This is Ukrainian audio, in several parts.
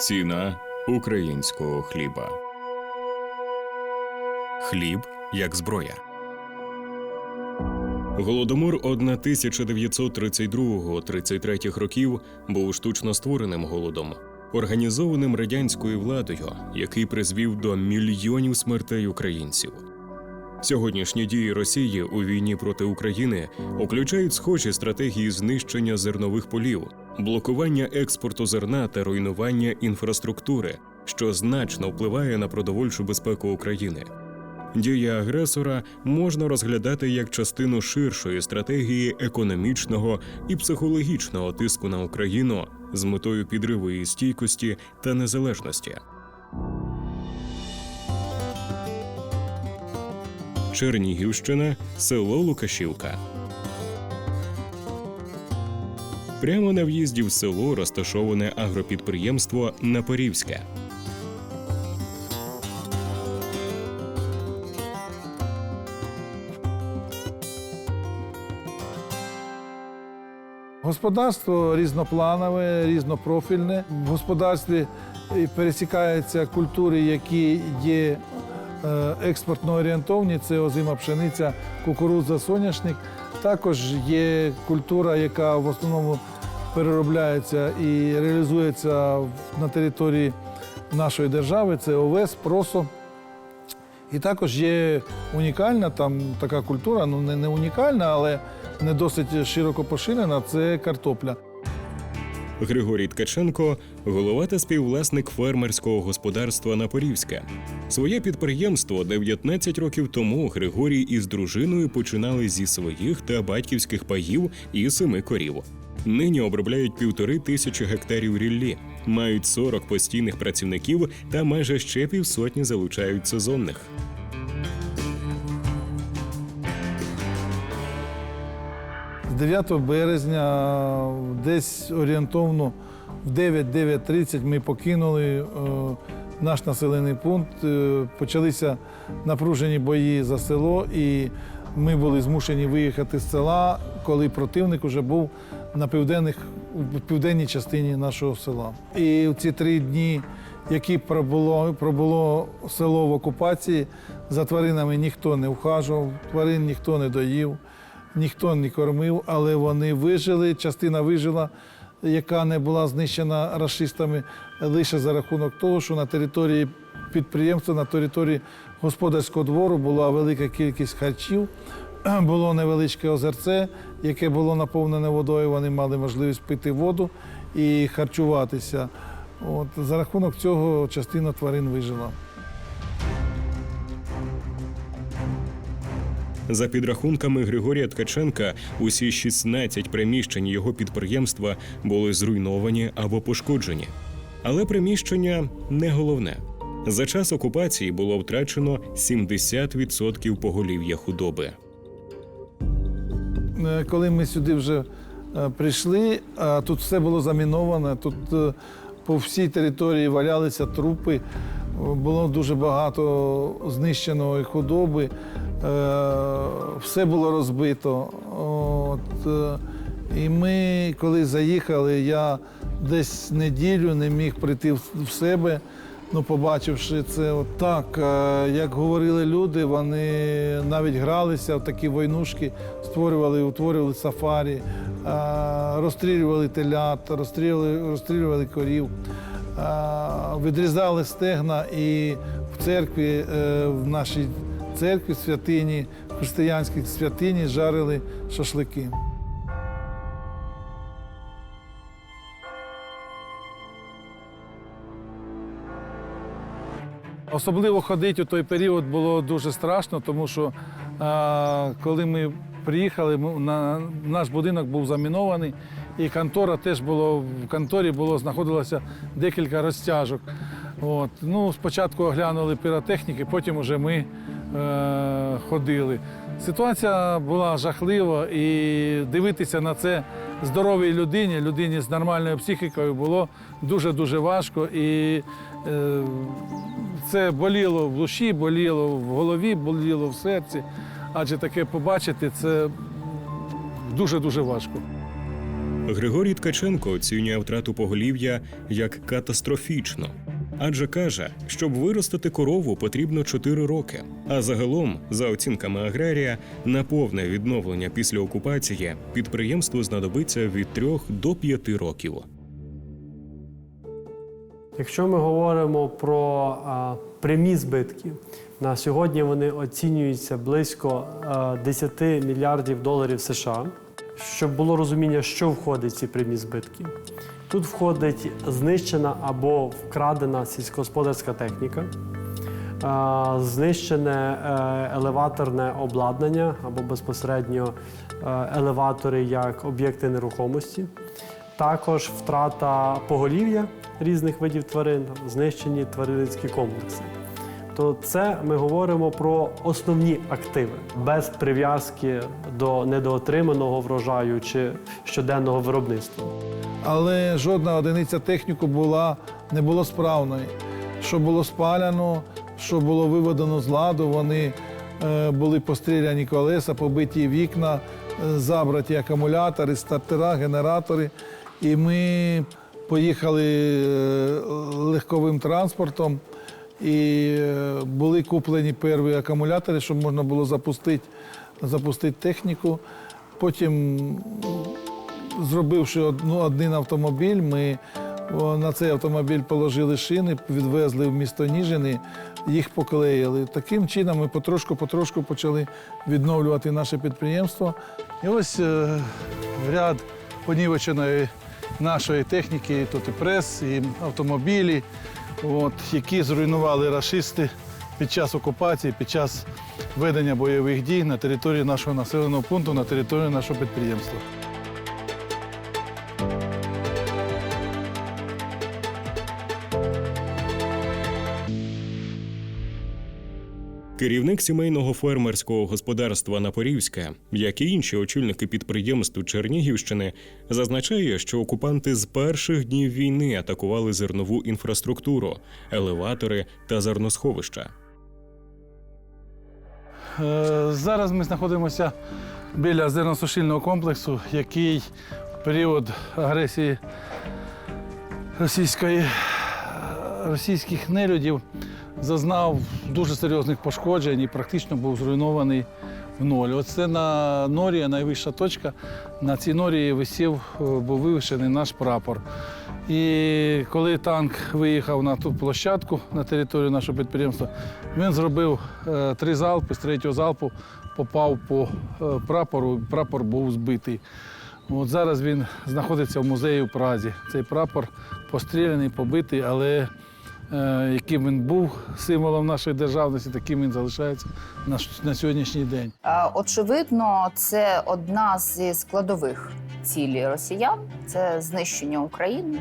Ціна українського хліба. Хліб як зброя. Голодомор 1932-33 років був штучно створеним голодом, організованим радянською владою, який призвів до мільйонів смертей українців. Сьогоднішні дії Росії у війні проти України включають схожі стратегії знищення зернових полів, блокування експорту зерна та руйнування інфраструктури, що значно впливає на продовольчу безпеку України. Дії агресора можна розглядати як частину ширшої стратегії економічного і психологічного тиску на Україну з метою підриву її стійкості та незалежності. Чернігівщина, село Лукашівка. Прямо на в'їзді в село розташоване агропідприємство Напорівське. Господарство різнопланове, різнопрофільне. В господарстві пересікаються культури, які є експортно орієнтовні. Це озима пшениця, кукурудза, соняшник. Також є культура, яка в основному переробляється і реалізується на території нашої держави. Це овес, просо. І також є унікальна там така культура, ну не унікальна, але не досить широко поширена це картопля. Григорій Ткаченко голова та співвласник фермерського господарства Напорівське. Своє підприємство 19 років тому Григорій із дружиною починали зі своїх та батьківських паїв і семи корів. Нині обробляють півтори тисячі гектарів ріллі, мають 40 постійних працівників та майже ще півсотні залучають сезонних. 9 березня, десь орієнтовно в 9-9.30 ми покинули е, наш населений пункт. Е, почалися напружені бої за село, і ми були змушені виїхати з села, коли противник вже був на південних, в південній частині нашого села. І в ці три дні, які пробуло, пробуло село в окупації, за тваринами ніхто не вхажував, тварин ніхто не доїв ніхто не кормив, але вони вижили. Частина вижила, яка не була знищена расистами, лише за рахунок того, що на території підприємства, на території господарського двору була велика кількість харчів. Було невеличке озерце, яке було наповнене водою. Вони мали можливість пити воду і харчуватися. От, за рахунок цього частина тварин вижила. За підрахунками Григорія Ткаченка, усі 16 приміщень його підприємства були зруйновані або пошкоджені. Але приміщення не головне. За час окупації було втрачено 70% поголів'я худоби. Е, Коли ми сюди вже е, прийшли, тут все було заміновано. Тут е, по всій території валялися трупи, було дуже багато знищеної худоби, все було розбито. От, е, і ми, коли заїхали, я десь неділю не міг прийти в себе. Ну, побачивши це, от так, е, як говорили люди, вони навіть гралися в такі войнушки, створювали, утворювали сафарі, е, розстрілювали телят, розстрілювали, розстрілювали корів, е, відрізали стегна і в церкві, е, в нашій церкві, святині, християнській святині жарили шашлики. Особливо ходити у той період було дуже страшно, тому що а, коли ми приїхали, на, наш будинок був замінований, і контора теж було в конторі було знаходилося декілька розтяжок. От. Ну, спочатку оглянули піротехніки, потім вже ми е, ходили. Ситуація була жахлива, і дивитися на це здоровій людині, людині з нормальною психікою було дуже-дуже важко. І е, це боліло в душі, боліло в голові, боліло в серці. Адже таке побачити це дуже-дуже важко. Григорій Ткаченко оцінює втрату поголів'я як катастрофічно. Адже каже, щоб виростити корову потрібно 4 роки. А загалом, за оцінками аграрія, на повне відновлення після окупації підприємству знадобиться від 3 до 5 років. Якщо ми говоримо про а, прямі збитки, на сьогодні вони оцінюються близько а, 10 мільярдів доларів США. Щоб було розуміння, що входить в ці прямі збитки. Тут входить знищена або вкрадена сільськогосподарська техніка, знищене е, елеваторне обладнання або безпосередньо е, елеватори як об'єкти нерухомості. Також втрата поголів'я різних видів тварин, знищені тваринницькі комплекси. То це ми говоримо про основні активи без прив'язки до недоотриманого врожаю чи щоденного виробництва. але жодна одиниця техніку була, не було справної. Що було спаляно, що було виведено з ладу, вони е, були постріляні колеса, побиті вікна, е, забраті акумулятори, стартера, генератори. І ми поїхали е, легковим транспортом. І е, були куплені перші акумулятори, щоб можна було запустити, запустити техніку. Потім зробивши одну, один автомобіль, ми на цей автомобіль положили шини, відвезли в місто Ніжини, їх поклеїли. Таким чином ми потрошку-потрошку почали відновлювати наше підприємство. І ось е, ряд понівеченої нашої техніки, тут і прес, і автомобілі, от, які зруйнували рашисти під час окупації, під час ведення бойових дій на території нашого населеного пункту, на території нашого підприємства. Керівник сімейного фермерського господарства Напорівська, як і інші очільники підприємств Чернігівщини, зазначає, що окупанти з перших днів війни атакували зернову інфраструктуру, елеватори та зерносховища. Е, Зараз ми знаходимося біля зерносушильного комплексу, який в період агресії російської, російських нелюдів зазнав дуже серйозних пошкоджень і практично був зруйнований в ноль. Оце на норі, найвища точка. На цій норі висів, е, був вивішений наш прапор. І коли танк виїхав на ту площадку на територію нашого підприємства, він зробив е, три залпи, з третього залпу попав по е, прапору, прапор був збитий. От зараз він знаходиться в музеї в Празі. Цей прапор постріляний, побитий, але яким він був символом нашої державності, таким він залишається на, сьогоднішній день. Е, Очевидно, це одна зі складових цілей росіян це знищення України.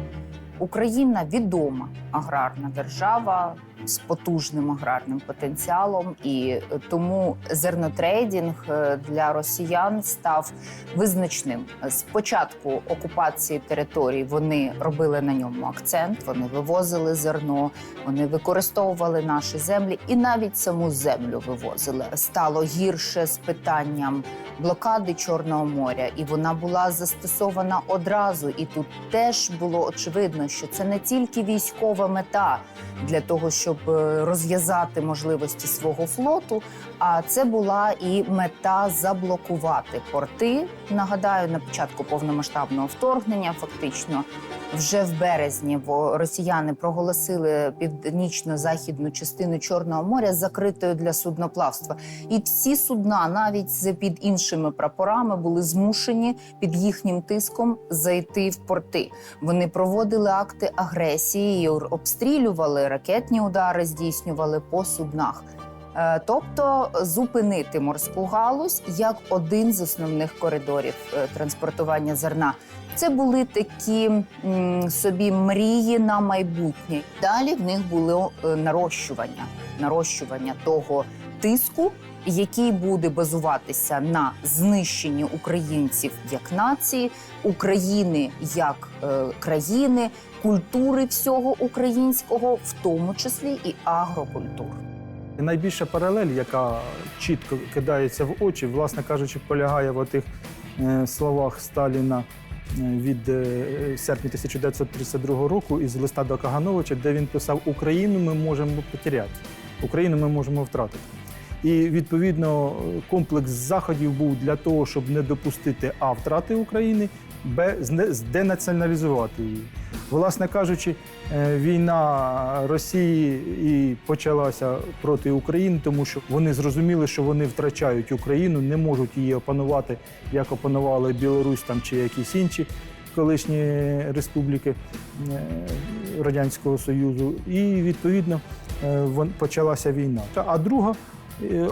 Україна відома аграрна держава з потужним аграрним потенціалом, і е, тому зернотрейдинг е, для росіян став визначним. З початку окупації територій вони робили на ньому акцент. Вони вивозили зерно, вони використовували наші землі і навіть саму землю вивозили. Стало гірше з питанням блокади Чорного моря, і вона була застосована одразу. І тут теж було очевидно, що це не тільки військова мета для того, щоб е, розв'язати можливості свого флоту, а це була і мета заблокувати порти. Нагадаю, на початку повномасштабного вторгнення, фактично, вже в березні росіяни проголосили північно-західну частину Чорного моря закритою для судноплавства. І всі судна, навіть з під іншими прапорами, були змушені під їхнім тиском зайти в порти. Вони проводили акти агресії, і обстрілювали ракетні удари, здійснювали по суднах. Е, Тобто зупинити морську галузь як один з основних коридорів е, транспортування зерна. Це були такі собі мрії на майбутнє. Далі в них було е, нарощування, нарощування того тиску, який буде базуватися на знищенні українців як нації, України як е, країни, культури всього українського, в тому числі і агрокультур. Найбільша паралель, яка чітко кидається в очі, власне кажучи, полягає в тих е, словах Сталіна від е, серпня 1932 року із листа до Кагановича, де він писав: Україну ми можемо потеряти, Україну ми можемо втратити. І відповідно комплекс заходів був для того, щоб не допустити а втрати України, б зденаціоналізувати її. Власне кажучи, е, війна Росії і почалася проти України, тому що вони зрозуміли, що вони втрачають Україну, не можуть її опанувати, як опанували Білорусь там чи якісь інші колишні республіки е, Радянського Союзу. І відповідно е, почалася війна. А друга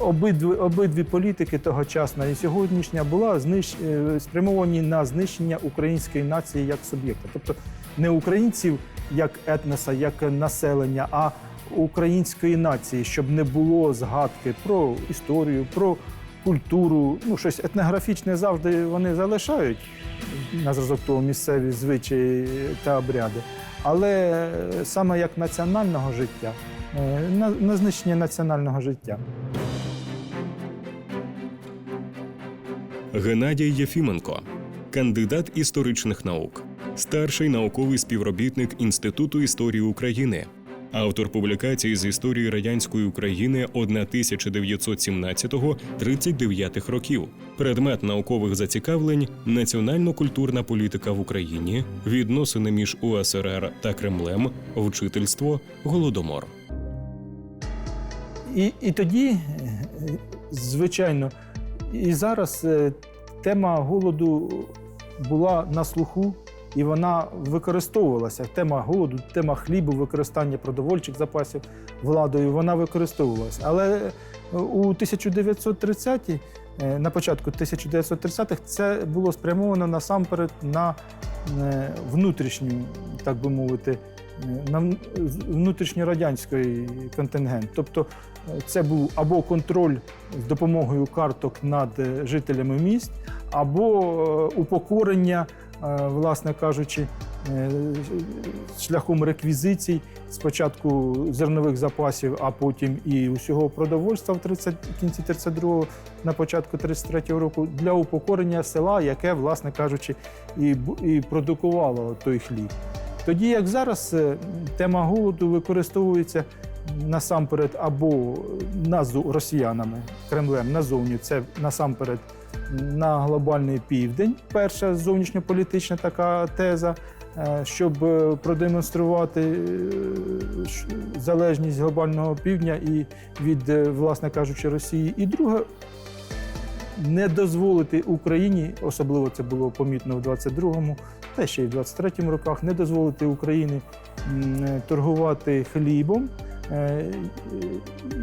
обидві, обидві політики тогочасна і сьогоднішня була знищ, е, спрямовані на знищення української нації як суб'єкта. Тобто не українців як етноса, як населення, а української нації, щоб не було згадки про історію, про культуру. Ну, щось етнографічне завжди вони залишають на зразок того місцеві звичаї та обряди. Але е, саме як національного життя, е, на, на знищення національного життя. Геннадій Єфіменко, кандидат історичних наук, старший науковий співробітник Інституту історії України, автор публікацій з історії радянської України 1917-39 років, предмет наукових зацікавлень, національно-культурна політика в Україні, відносини між УСРР та Кремлем, вчительство, голодомор. І, і тоді, е, звичайно, і зараз е, тема голоду була на слуху, і вона використовувалася. Тема голоду, тема хлібу, використання продовольчих запасів владою, вона використовувалася. Але е, у 1930-ті, е, на початку 1930-х, це було спрямовано насамперед на внутрішню, так би мовити, на вн- внутрішньорадянський контингент. Тобто е, це був або контроль з допомогою карток над е, жителями міст, або е, упокорення, власне кажучи, шляхом реквізицій спочатку зернових запасів, а потім і усього продовольства в 30, кінці 32-го, на початку 33-го року для упокорення села, яке, власне кажучи, і, і продукувало той хліб. Тоді, як зараз, е, тема голоду використовується насамперед або назу росіянами Кремлем назовні, це насамперед на глобальний південь. Перша зовнішньополітична така теза, е, щоб е, продемонструвати залежність глобального півдня і від, власне кажучи, Росії. І друга не дозволити Україні, особливо це було помітно в 22-му, та ще й в 23-му роках, не дозволити Україні е, торгувати хлібом, е,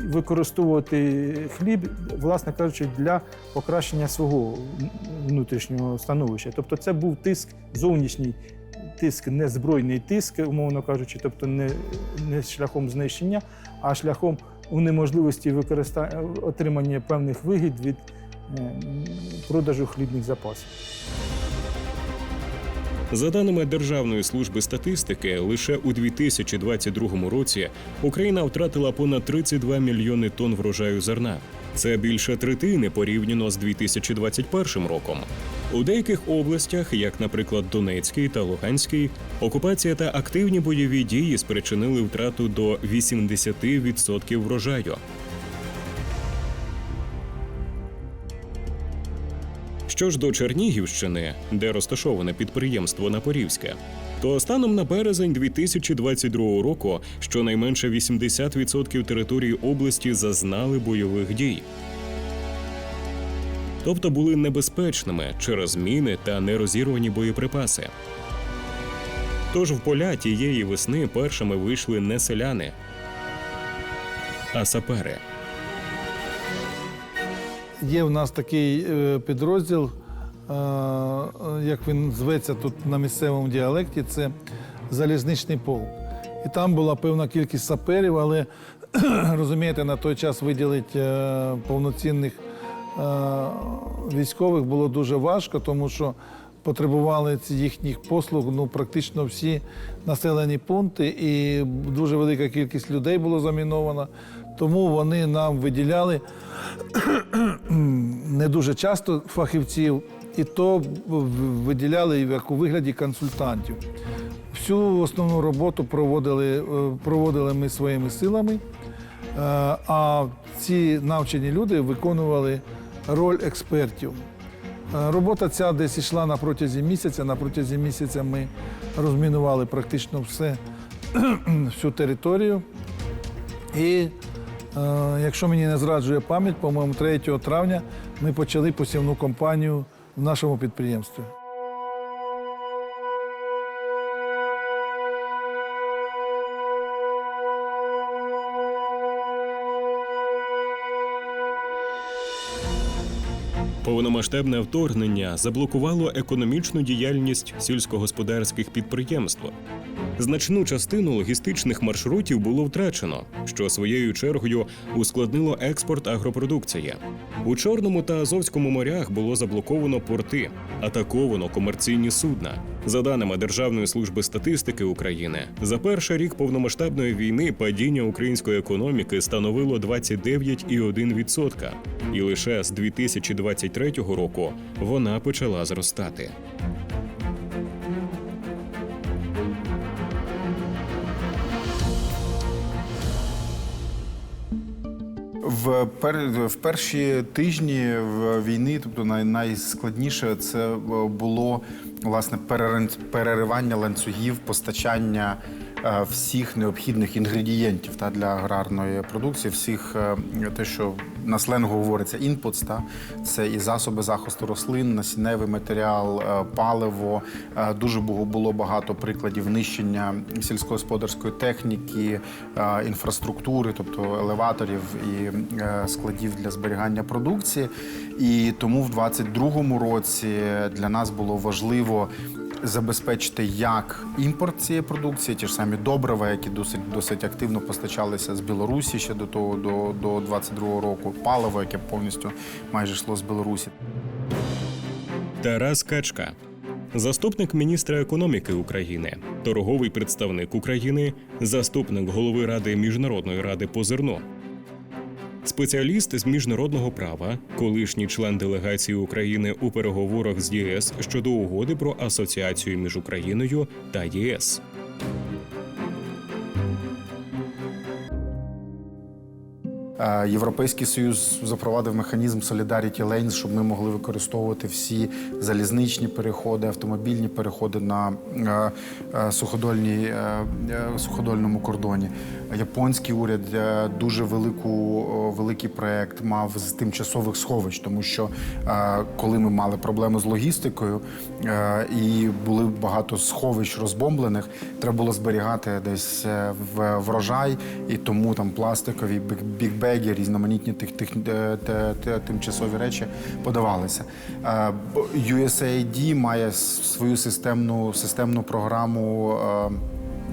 використовувати хліб, власне кажучи, для покращення свого внутрішнього становища. Тобто, це був тиск зовнішній. Тиск не збройний тиск, умовно кажучи, тобто не, не шляхом знищення, а шляхом унеможливості використання отримання певних вигід від продажу хлібних запасів. За даними Державної служби статистики, лише у 2022 році Україна втратила понад 32 мільйони тонн врожаю зерна. Це більше третини порівняно з 2021 роком. У деяких областях, як, наприклад, Донецький та Луганський, окупація та активні бойові дії спричинили втрату до 80% врожаю. Що ж до Чернігівщини, де розташоване підприємство Напорівське, то станом на березень 2022 року щонайменше 80% території області зазнали бойових дій. Тобто були небезпечними через міни та нерозірвані боєприпаси. Тож в поля тієї весни першими вийшли не селяни, а сапери. Є в нас такий е, підрозділ, е, як він зветься тут на місцевому діалекті, це залізничний полк. І там була певна кількість саперів, але розумієте, на той час виділити е, повноцінних е, військових було дуже важко, тому що потребували їхніх послуг ну, практично всі населені пункти, і дуже велика кількість людей було заміновано. Тому вони нам виділяли не дуже часто фахівців, і то виділяли як у вигляді консультантів. Всю основну роботу проводили, е, проводили ми своїми силами, е, а ці навчені люди виконували роль експертів. Е, Робота ця десь йшла на протязі місяця. На протязі місяця ми розмінували практично все, всю територію. І якщо мені не зраджує пам'ять, по-моєму, 3 травня ми почали посівну кампанію в нашому підприємстві. Повномасштабне вторгнення заблокувало економічну діяльність сільськогосподарських підприємств. Значну частину логістичних маршрутів було втрачено, що своєю чергою ускладнило експорт агропродукції. У Чорному та Азовському морях було заблоковано порти, атаковано комерційні судна. За даними Державної служби статистики України, за перший рік повномасштабної війни падіння української економіки становило 29,1%. І лише з 2023 року вона почала зростати. В, пер, в перші тижні війни, тобто най, найскладніше, це е, було власне переривання ланцюгів постачання е, всіх необхідних інгредієнтів та для аграрної продукції, всіх е, те, що на сленгу говориться та це і засоби захисту рослин, насінневий матеріал, е, паливо. Е, Дуже було багато прикладів нищення сільськогосподарської техніки, е, інфраструктури, тобто елеваторів і складів для зберігання продукції. І тому в 2022 році для нас було важливо забезпечити як імпорт цієї продукції, ті ж самі добрива, які досить досить активно постачалися з Білорусі ще до того до, до 22 року, паливо, яке повністю майже йшло з Білорусі. Тарас Качка, заступник міністра економіки України, торговий представник України, заступник голови Ради міжнародної ради по зерну. Спеціаліст з міжнародного права, колишній член делегації України у переговорах з ЄС щодо угоди про асоціацію між Україною та ЄС. Європейський Союз запровадив механізм Solidarity Lanes, щоб ми могли використовувати всі залізничні переходи, автомобільні переходи на е, е, е, суходольному кордоні. Японський уряд дуже велику, великий проект мав з тимчасових сховищ, тому що коли ми мали проблеми з логістикою і були багато сховищ розбомблених, треба було зберігати десь врожай, і тому там пластикові бік- бікбеги, різноманітні тих, тих, е, тимчасові речі подавалися. Е, USAID має свою системну, системну програму.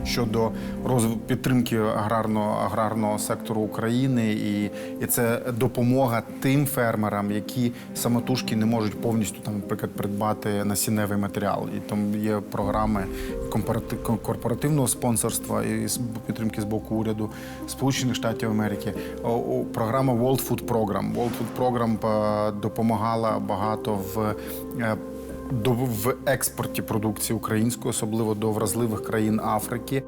Щодо розв... підтримки аграрного аграрного сектору України, і, і це допомога тим фермерам, які самотужки не можуть повністю там, наприклад, придбати насінневий матеріал. І там є програми корпоративного спонсорства і підтримки з боку уряду Сполучених Штатів Америки. Програма World Food Program. World Food Program е, допомагала багато в е, до в експорті продукції української, особливо до вразливих країн Африки.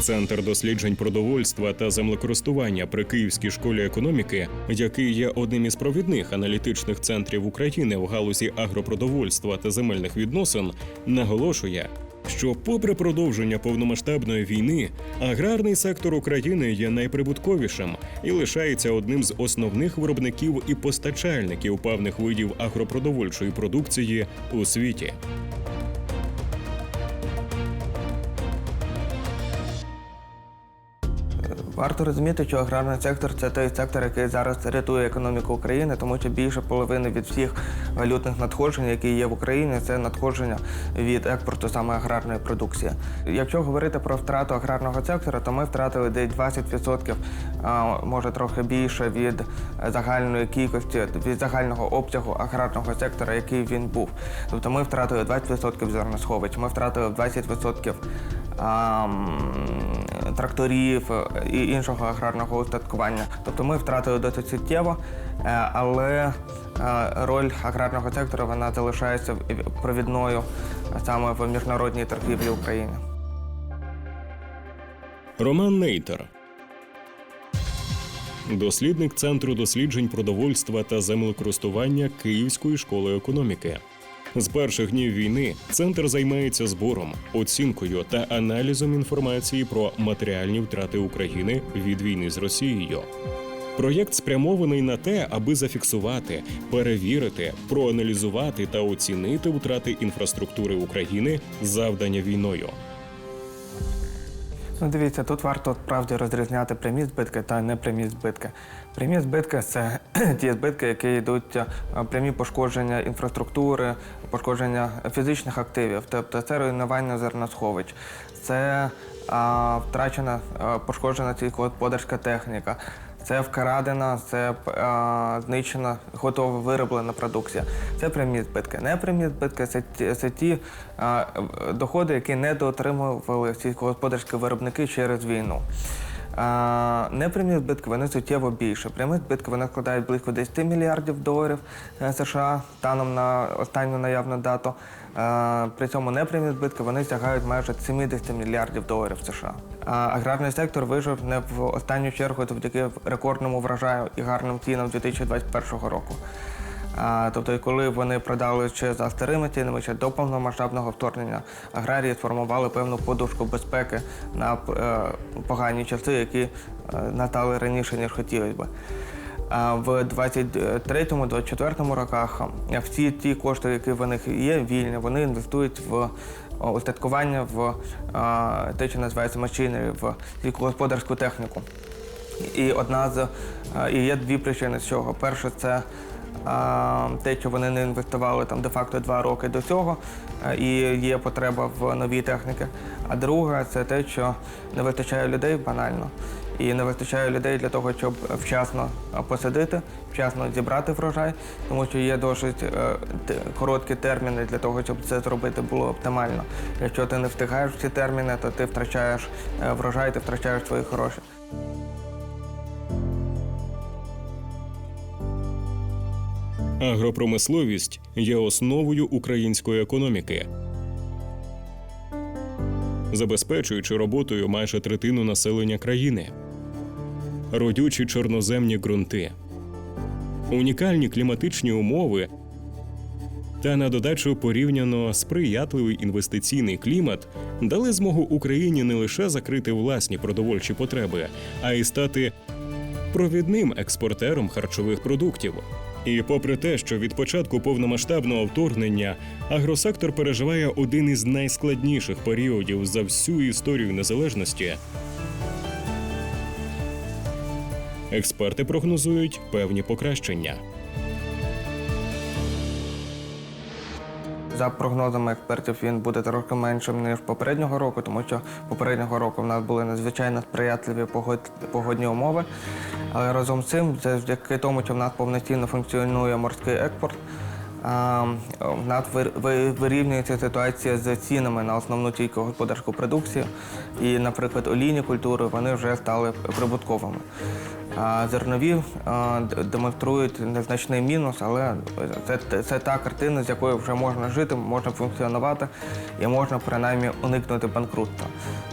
Центр досліджень продовольства та землекористування при Київській школі економіки, який є одним із провідних аналітичних центрів України в галузі агропродовольства та земельних відносин, наголошує, що, попри продовження повномасштабної війни, аграрний сектор України є найприбутковішим і лишається одним з основних виробників і постачальників певних видів агропродовольчої продукції у світі. Варто розуміти, що аграрний сектор це той сектор, який зараз рятує економіку України, тому що більше половини від всіх валютних надходжень, які є в Україні, це надходження від експорту саме аграрної продукції. Якщо говорити про втрату аграрного сектора, то ми втратили десь 20%, може трохи більше від загальної кількості, від загального обсягу аграрного сектора, який він був. Тобто ми втратили 20% зерносховищ, ми втратили 20% а, м, тракторів е, і іншого аграрного устаткування. Тобто ми втратили досить суттєво, е, але е, роль аграрного сектору вона залишається провідною саме в міжнародній торгівлі України. Роман Нейтер. Дослідник Центру досліджень продовольства та землекористування Київської школи економіки. З перших днів війни центр займається збором, оцінкою та аналізом інформації про матеріальні втрати України від війни з Росією. Проєкт спрямований на те, аби зафіксувати, перевірити, проаналізувати та оцінити втрати інфраструктури України, завдання війною. Ну, дивіться, тут варто справді розрізняти прямі збитки та непрямі збитки. Прямі збитки це ті збитки, які йдуть е, прямі пошкодження інфраструктури, пошкодження фізичних активів, тобто це руйнування зерносховищ, це а, втрачена а, пошкоджена сільськогосподарська техніка. Це вкрадена, це а, знищена, готова вироблена продукція. Це прямі збитки. Непрямі збитки це це ті а, доходи, які недоотримували сільськогосподарські виробники через війну. Непрямі збитки вони суттєво більше. Прямі збитки вони складають близько 10 мільярдів доларів е, США станом на останню наявну дату. При цьому непрямі збитки вони сягають майже 70 мільярдів доларів США. Аграрний сектор вижив не в останню чергу завдяки рекордному врожаю і гарним цінам 2021 року. Тобто, коли вони продали ще за старими цінами, ще до повномасштабного вторгнення, аграрії сформували певну подушку безпеки на е, погані часи, які е, настали раніше, ніж хотілося. А в 23-24 роках е, всі ті кошти, які в них є, вільні, вони інвестують в устаткування, в те, що називається машини, в сільськогосподарську техніку. І одна з і є дві причини з цього. Перше, це те, що вони не інвестували там де-факто два роки до цього, е, і є потреба в новій техніці. А друге, це те, що не вистачає людей банально. І не вистачає людей для того, щоб вчасно е, посадити, вчасно зібрати врожай, тому що є досить е, короткі терміни для того, щоб це зробити було оптимально. Якщо ти не встигаєш ці терміни, то ти втрачаєш врожай, ти втрачаєш свої гроші. Агропромисловість є основою української економіки, забезпечуючи роботою майже третину населення країни, родючі чорноземні ґрунти, унікальні кліматичні умови та на додачу порівняно сприятливий інвестиційний клімат дали змогу Україні не лише закрити власні продовольчі потреби, а й стати провідним експортером харчових продуктів. І попри те, що від початку повномасштабного вторгнення агросектор переживає один із найскладніших періодів за всю історію незалежності, експерти прогнозують певні покращення. За прогнозами експертів, він буде трохи меншим ніж попереднього року, тому що попереднього року в нас були надзвичайно сприятливі погодні умови. Але разом з цим, завдяки тому, що в нас повноцінно функціонує морський експорт, в нас вирівнюється ситуація з цінами на основну сільськогосподарську продукцію. І, наприклад, олійні культури вони вже стали прибутковими. Зернові демонструють незначний мінус, але це, це та картина, з якою вже можна жити, можна функціонувати і можна принаймні уникнути банкрутства.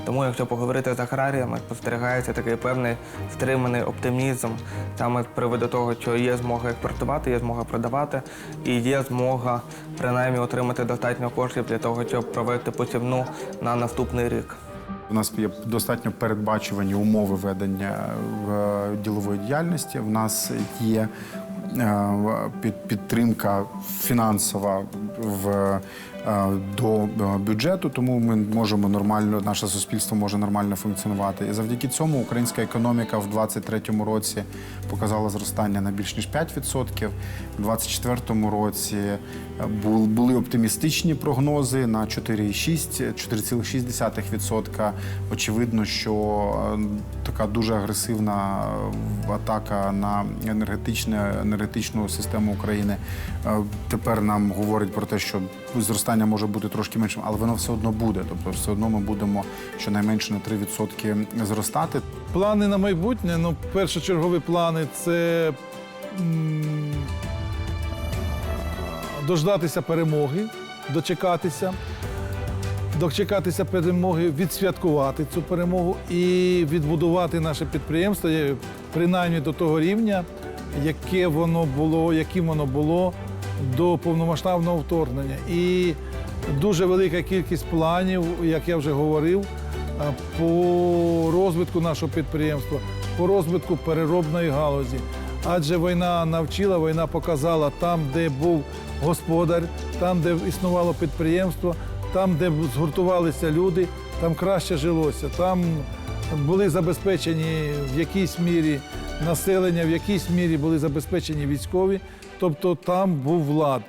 Тому, якщо поговорити з аграріями, спостерігається такий певний стриманий оптимізм саме з приводу того, що є змога експортувати, є змога продавати, і є змога принаймні отримати достатньо коштів для того, щоб провести посівну на наступний рік. У нас є достатньо передбачувані умови ведення е, ділової діяльності. В нас є е, під- підтримка фінансова в, до е, бюджету, тому ми можемо нормально, наше суспільство може нормально функціонувати. І завдяки цьому українська економіка в 2023 році показала зростання на більш ніж 5%. У 2024 році е, були оптимістичні прогнози на 4,6, 4,6%. Очевидно, що е, така дуже агресивна е, атака на енергетичне, енергетичну систему України е, тепер нам говорить про те, що зростання зростання може бути трошки меншим, але воно все одно буде. Тобто, все одно ми будемо щонайменше на 3% зростати. Плани на майбутнє, ну, першочергові плани це дождатися перемоги, дочекатися, дочекатися перемоги, відсвяткувати цю перемогу і відбудувати наше підприємство принаймні до того рівня, яке воно було, яким воно було до повномасштабного вторгнення. І дуже велика кількість планів, як я вже говорив, по розвитку нашого підприємства, по розвитку переробної галузі. Адже війна навчила, війна показала там, де був господар, там, де існувало підприємство, там, де згуртувалися люди, там краще жилося, там були забезпечені в якійсь мірі населення, в якійсь мірі були забезпечені військові, тобто там був влад.